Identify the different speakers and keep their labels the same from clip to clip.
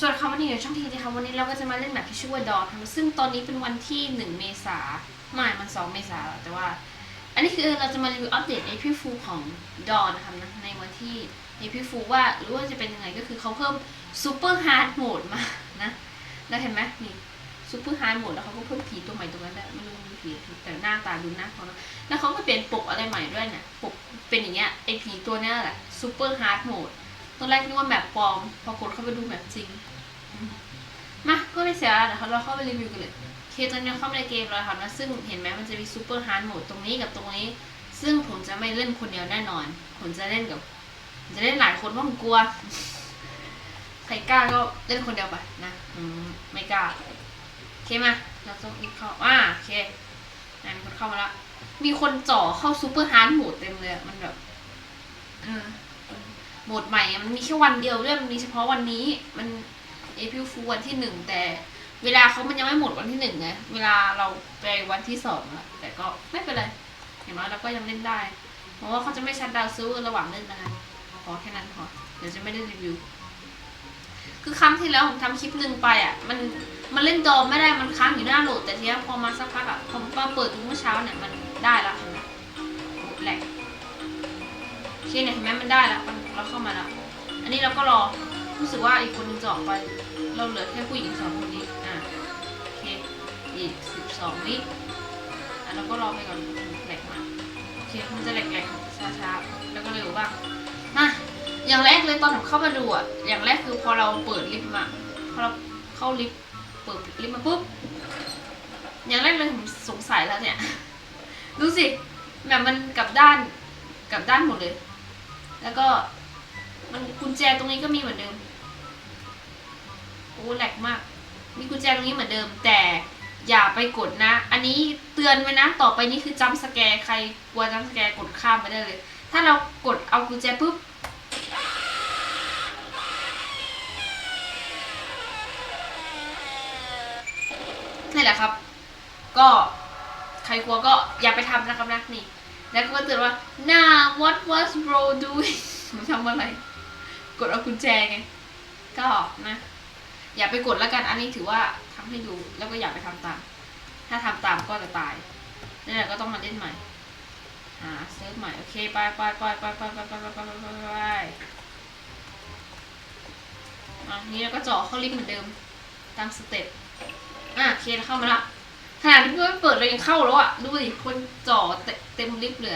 Speaker 1: ส่วนคำวันนี้อยู่ช่องทีนะคะวันนี้เราก็จะมาเล่นแบบที่ชื่อว่าดอทซึ่งตอนนี้เป็นวันที่ 1 เมษาไม่มัน 2 เมษาแล้วแต่ว่า อันนี้คือเราจะมารีวิวอัปเดต April Fool ของดอนะคะนะในวันที่ April Fool ว่าหรือว่าจะเป็นยังไงก็คือเขาเพิ่ม Super Hard Mode มานะแล้วเห็นไหมนี่ Super Hard Mode แล้วเขาก็เพิ่มผีตัวใหม่ตรงนั้นแหละไม่รู้มันผีแต่หน้าตาดูน่ากลัวแล้วเขาก็เปลี่ยนปกอะไรใหม่ด้วยเนี่ยปกเป็นอย่างเงี้ยไอผีตัวเนี้ยแหละ Super Hard Mode ตอนแรกนึกว่าแมปปลอม พอกดเข้าไปดูแมปจริง มาก็ไม่เสียเวลาเดี๋ยวเราเข้าไปรีวิวกันเลยโอเคตอนนี้เข้ามาในเกมแล้วครับนะซึ่งเห็นไหมมันจะมีซูเปอร์ฮาร์ดโหมดตรงนี้กับตรงนี้ ซึ่งผมจะไม่เล่นคนเดียวแน่นอน ผมจะเล่นกับจะเล่นหลายคนเพราะผมกลัว ใครกล้าก็เล่นคนเดียวไปนะอืมไม่กล้าโอเคมาเราต้องรีบเข้าอ่าโอเคมีคนเข้ามาละมีคนจ่อเข้าซูเปอร์ฮาร์ดโหมดเต็มเลยมันแบบเออ โหมดใหม่ มันมีแค่วันเดียวด้วยมันมีเฉพาะวันนี้ มันเอพิลฟูวันที่หนึ่งแต่เวลาเขามันยังไม่หมดวันที่หนึ่งไงเวลาเราไปวันที่สองอะแต่ก็ไม่เป็นไรอย่างน้อยเราก็ยังเล่นได้ เพราะว่าเขาจะไม่ชัดดาวซื้อระหว่างเล่นนะคะพอแค่นั้นพอเดี๋ยวจะไม่ได้รีวิว คือครั้งที่แล้วผมทำคลิปหนึ่งไปอะมันมันเล่นดอมไม่ได้มันค้างอยู่หน้าโหลด แต่ทีนี้พอมาสักพักอะพอมาเปิดดูเมื่อเช้าเนี่ยมันได้ละเห็นไหมโอ้แหลกโอเคเนี่ยเห็นไหมมันได้แล้วมัน เราเข้ามาแล้วอันนี้เราก็รอรู้สึกว่าอีกคนนึงจะออกไป เราเหลือแค่ผู้หญิงสองคนนี้อะโอเคอีกสิบสองวิอะเราก็รอไปก่อนแหลกมาโอเคมันจะแหลกๆช้าๆแล้วก็เร็วบ้างมาอย่างแรกเลยตอนผมเข้ามาดูอะอย่างแรกคือพอเราเปิดลิฟต์มาพอเราเข้าลิฟต์เปิดลิฟต์มาปุ๊บอย่างแรกเลยผมสงสัยแล้วเนี่ยดูสิแบบมันกลับด้านกลับด้านหมดเลย แล้วก็ มันกุญแจตรงนี้ก็มีเหมือนเดิม โอ้แหลกมาก มีกุญแจตรงนี้เหมือนเดิม แต่อย่าไปกดนะ อันนี้เตือนไว้นะ ต่อไปนี้คือจัมสแกร์ใครกลัวจัมสแกร์กดข้ามไปได้เลย ถ้าเรากดเอากุญแจปุ๊บนี่แหละครับ ก็ใครกลัวก็อย่าไปทำนะครับนะนี่ แล้วก็เตือนว่าน่า what was bro doing มันทำอะไร กดเอากุญแจไง ก็นะ อย่าไปกดแล้วกัน อันนี้ถือว่าทำให้ดู แล้วก็อย่าไปทำตาม ถ้าทำตามก็จะตายนี่แหละก็ต้องมาเล่นใหม่ หาเซิร์ฟใหม่ โอเค ไปไปไปไปไปไปไปไปไปไปไปไปอะนี่เราก็เจาะเข้าลิฟต์เหมือนเดิม ตามสเต็ป อะโอเคเราเข้ามาละขนาดที่เพื่อนเปิดเรายังเข้าแล้วอะ ดูดิคนจ่อเต็มลิฟต์เลย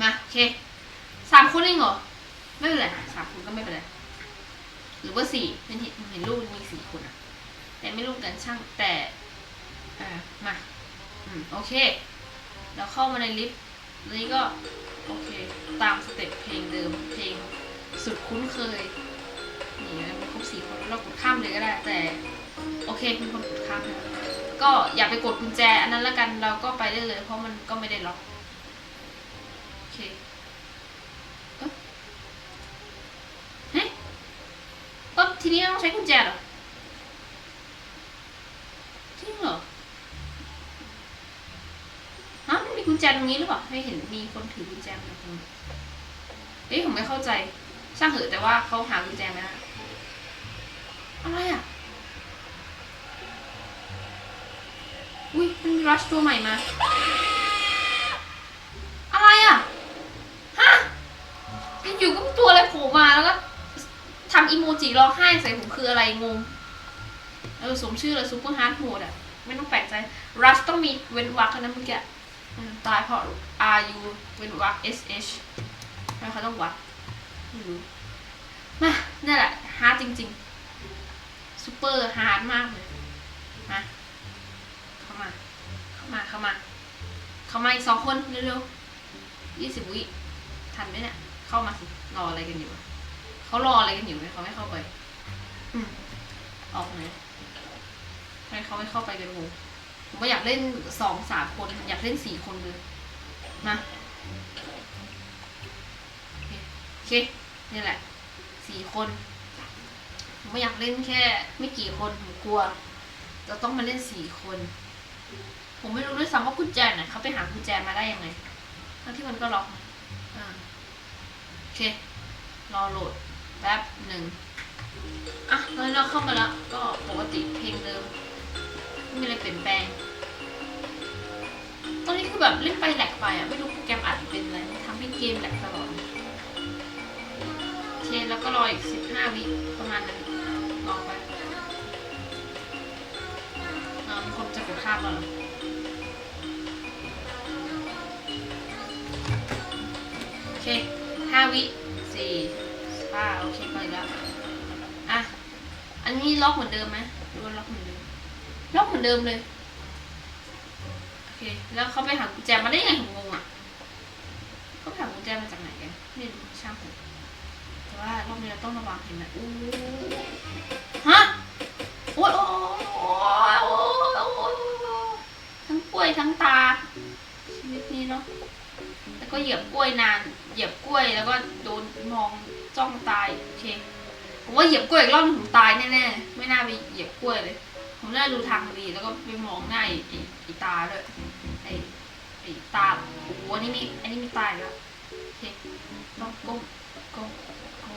Speaker 1: มาโอเคสามคนเองเหรอ ไม่เป็นไรสามคนก็ไม่เป็นไรหรือว่าสี่เห็นเห็นเห็นรูปมีสี่คนอะแต่ไม่รู้กันช่างแต่อ่ามาอืมโอเคเราเข้ามาในลิฟต์นี้ก็โอเค ตามสเต็ปเพลงเดิมเพลงสุดคุ้นเคยนี่นะมันครบสี่คนเรากดข้ามเลยก็ได้ แต่โอเคมีคนกดข้ามนะก็อย่าไปกดกุญแจ อันนั้นล้วกันเราก็ไปได้เลย เพราะมันก็ไม่ได้ล็อกโอเคเอ๊ะเฮ้ยเอ๊ะ ทีนี้ต้องใช้กุญแจเหรอจริงเหรอฮะมันมีกุญแจตรงนี้หรือเปล่าไม่เห็นมีคนถือกุญแจมาตรงนี้เอ้ยผมไม่เข้าใจช่างเหอะแต่ว่าเขาหากุญแจไม่ได้อะไรอะอุ้ยมันรัชตัวใหม่มา อะไรอะ ฮะอยู่ก็ตัวอะไรโผล่มาแล้วก็ำอีโมจิร้องไห้ใส่ผมคืออะไรงง เออสมชื่อเลยซูเปอร์ฮาร์ดโหมดอะ ไม่ต้องแปลกใจรัชต้องมีเว้นวรรคนะเมื่อกี้ตายเพราะ R U เว้นวรรค S H ทำไมเขาต้องวัดไม่รู้มานี่นแหละฮาร์ดจริงๆซูเปอร์ฮาร์ดมากเลยมาเข้ามา เข้ามา เข้ามา เข้ามาอีกสองคนเร็วๆยี่สิบวิทันไหมเนี่ย เข้ามาสิ รออะไรกันอยู่ เขารออะไรกันอยู่ไหมเขาไม่เข้าไปอืมออกไหนทำไมเขาไม่เข้าไปกันงงผมก็อยากเล่นสองสามคน อยากเล่นสี่คนเลยมาโอเคโอเคนี่แหละสี่คนผมไม่อยากเล่นแค่ ไม่กี่คนผมกลัวเราต้องมาเล่นสี่คน ผมไม่รู้ด้วยซ้ำว่ากุญแจไหนเขาไปหากุญแจมาได้ยังไงทั้งที่มันก็ล็อกนะอ่าโอเครอโหลด แป๊บหนึ่งอะเราเราเข้ามาแล้ว ก็ปกติเพลงเดิมไม่มีอะไรเปลี่ยนแปลง ตอนนี้คือแบบเล่นไปแหลกไปอะ ไม่รู้โปรแกรมอัดเป็นอะไรทำให้เกมแหลกตลอดเคแล้วก็รออีกสิบห้าวิประมาณนั้นรองไปอ่ามีคนจะกดข้ามแล้วเหรอโอเคห้าวิสี่ ห้าโอเคไปแล้วอะอันนี้ล็อกเหมือนเดิมไหมหรือว่าล็อกเหมือนเดิมล็อกเหมือนเดิมเลยโอเคแล้วเขาไปหากุญแจมาได้ยังไงผมงงอะเขาไปหากุญแจมาจากไหนกันไม่รู้ช่างผมแต่ว่ารอบนี้เราต้องระวังเห็นไหมอู้ฮะโอ๊ยโอ๊ยโอ๊ยโอ๊ยโอ๊ยโอ๊ยทั้งกล้วยทั้งตาชีวิตนี้เนาะแล้วก็เหยียบกล้วยนาน เหยียบกล้วยแล้วก็โดนมอง จ้องตายโอเคผมว่าเหยียบกล้วยอีกรอบหนึงผมตายแน่ๆไม่น่าไปเหยียบกล้วยเลย ผมน่าดูทางดีแล้วก็ไปมองหน้าไอ้ไอ้ตาด้วยไอ้ไอ้ตาโอ้โหอันนี้มีอันนี้มีตายแล้วโอเคต้องก้มก้มก้ม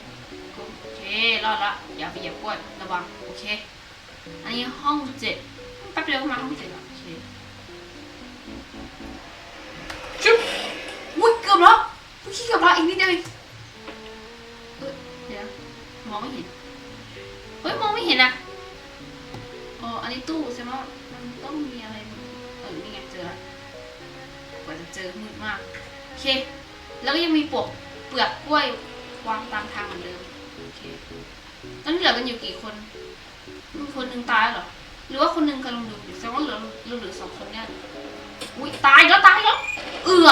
Speaker 1: ก้มโอเครอดละอย่าไปเหยียบกล้วยระวังโอเค อันนี้ห้องเจ็ดแป๊บเดียวก็มาห้องเจ็ดล้วโอเคจุ๊บอุ้ยเกือบแล้วเมื่อกี้เกือบแล้วอีกนิดเดียว มองไม่เห็น เฮ้ย มองไม่เห็นอะอ๋ออันนี้ตู้ใช่ไหมมันต้องมีอะไร เออ นี่ไงเจอละกว่าจะเจอมืดมาก โอเค แล้วก็ยังมีปลวกเปลือกกล้วยวางตามทางเหมือนเดิม โอเคตอนนี้เหลือกันอยู่กี่คนมีคนหนึ่งตายเหรอ หรือว่าคนหนึ่งกำลังดูอยู่แสดงว่าเหลือเหลือเหลือสองคนเนี่ยอุ้ยตายแล้วตายแล้วเอือ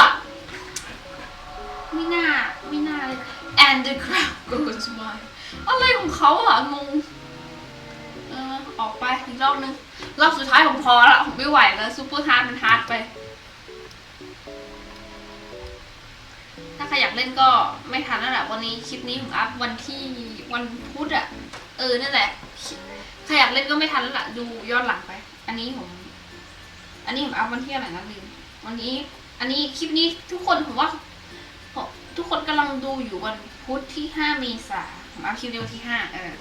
Speaker 1: ไม่น่าไม่น่าเลย and the crowd go by อะไรของ เขาอะงงเออออกไปอีกรอบนึงรอบสุดท้ายผมพอล้วผมไม่ไหวแล้วซูเปอร์ฮาร์ดมันฮาร์ดไป ถ้าใครอยากเล่นก็ไม่ทันแล้วแหละวันนี้คลิปนี้ผมอัพวันที่วันพุธอะเออนั่นแหละใครอยากเล่นก็ไม่ทันแล้วล่ะดูย้อนหลังไป อันนี้ผม อันนี้ผมอัพวันที่อะไรนะลืมวันนี้ อันนี้คลิปนี้ทุกคนผมว่าทุกคนกำลังดูอยู่วันพุธที่ห้าเมษา ผมอัพคลิปนี้วันที่ห้าเออ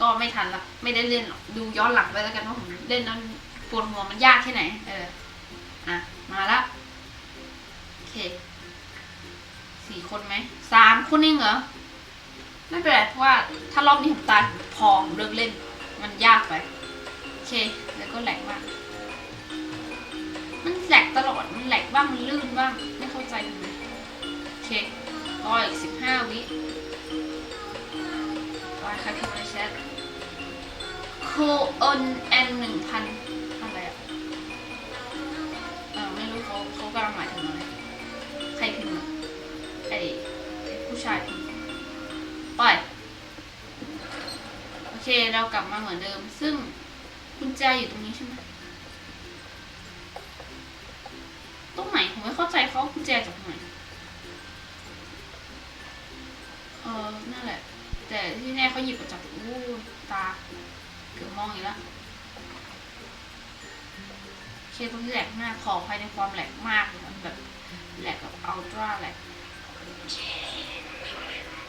Speaker 1: ก็ไม่ทันละไม่ได้เล่นหรอกดูย้อนหลังไปแล้วกันว่าผมเล่นนั้นปวดหัวมันยากแค่ไหน เออ อะ มาละโอเคสี่คนไหมสามคนเองเหรอไม่เป็นไรเพราะว่าถ้ารอบนี้ผมตายผมพอผมเลิกเล่น มันยากไปโอเค แล้วก็แหลกมากมันแหลกตลอด มันแหลกบ้าง มันลื่นบ้าง ไม่เข้าใจทำไมโอเครออีกสิบห้าวิ รอใครพิมพ์ในแชทโคเอนแอนหนึ่งพันอะไรอะเออไม่รู้เขาเขากำลังหมายถึงอะไรใครพิมพ์อะไอ้ผู้ชายพิมพ์ปล่อยโอเคเรากลับมาเหมือนเดิม ซึ่งกุญแจอยู่ตรงนี้ใช่ไหม โอเคตรงที่แหลกมากขอภายในความแหลกมากมันแบบแหลกแบบอัลตร้าแหลก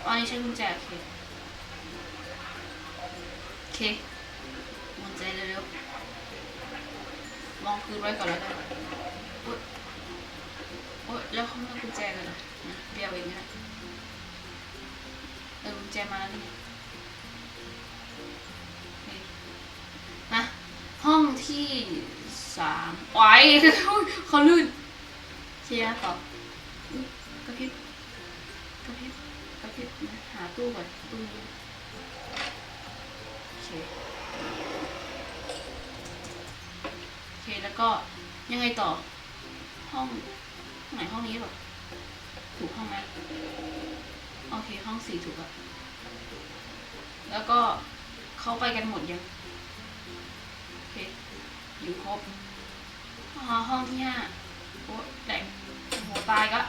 Speaker 1: อันนี้ใช้กุญแจโอเคโอเคกุญแจเร็วๆลองคืนไว้ก่อนแล้วกันโอ๊ยแล้วเขาไม่เอากุญแจเลยเหรอนะเบียวเองนะเออกุญแจมาแล้วนี่ไงนี่นะห้องที่ สามไว้เขาลื่นเชียร์ต่อกระพริบกระพริบกระพริบนะหาตู้ก่อนตู้โอเคโอเคแล้วก็ยังไงต่อ ห้องไหนห้องนี้หรอถูกห้องไหมโอเคห้องสี่ถูกอะแล้วก็เขาไปกันหมดยัง อยู่ครบอ๋อห้องที่ห้าโอ้แหลกโหตายก็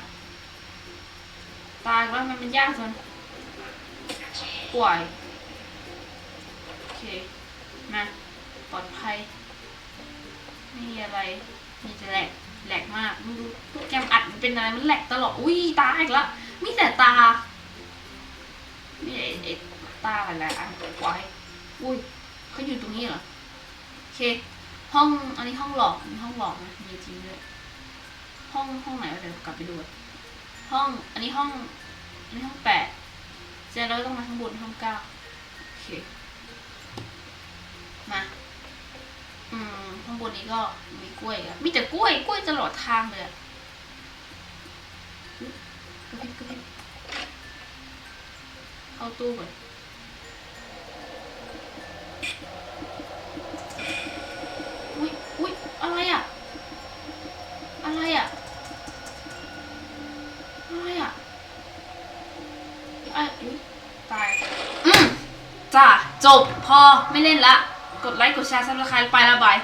Speaker 1: ตายแล้วมันเป็นยากจนป่วยโอเค มา ปลอดภัยไม่อะไรมีแต่แหลกแหลกมากไม่รู้โปรแกรมอัดมันเป็นอะไรมันแหลกตลอดอุ้ยตาอีกแล้วมีแต่ตานี่ไอ้ตาอะไรอะปล่อยอุ้ยเขาอยู่ตรงนี้เหรอโอเค ห้องอันนี้ห้องหลอกอันนี้ห้องหลอกนะมีจริงด้วยห้องห้องไหนวะเดี๋ยวกลับไปดูห้องอันนี้ห้องอันนี้ห้องแปดเสร็จแล้วก็ต้องมาข้างบนห้องเก้าโอเคมาอืมข้างบนนี้ก็มีกล้วยอะมีแต่กล้วยกล้วยตลอดทางเลยอะกระพริบกระพริบเข้าตู้ก่อน อุ้ยอุ้ยอะไรอะ อะไรอะ อะไรอะไอ้อุ๊ยตาย อืมจ้า จบ พอไม่เล่นละ กดไลค์กดแชร์ซับสไครต์ไปละบาย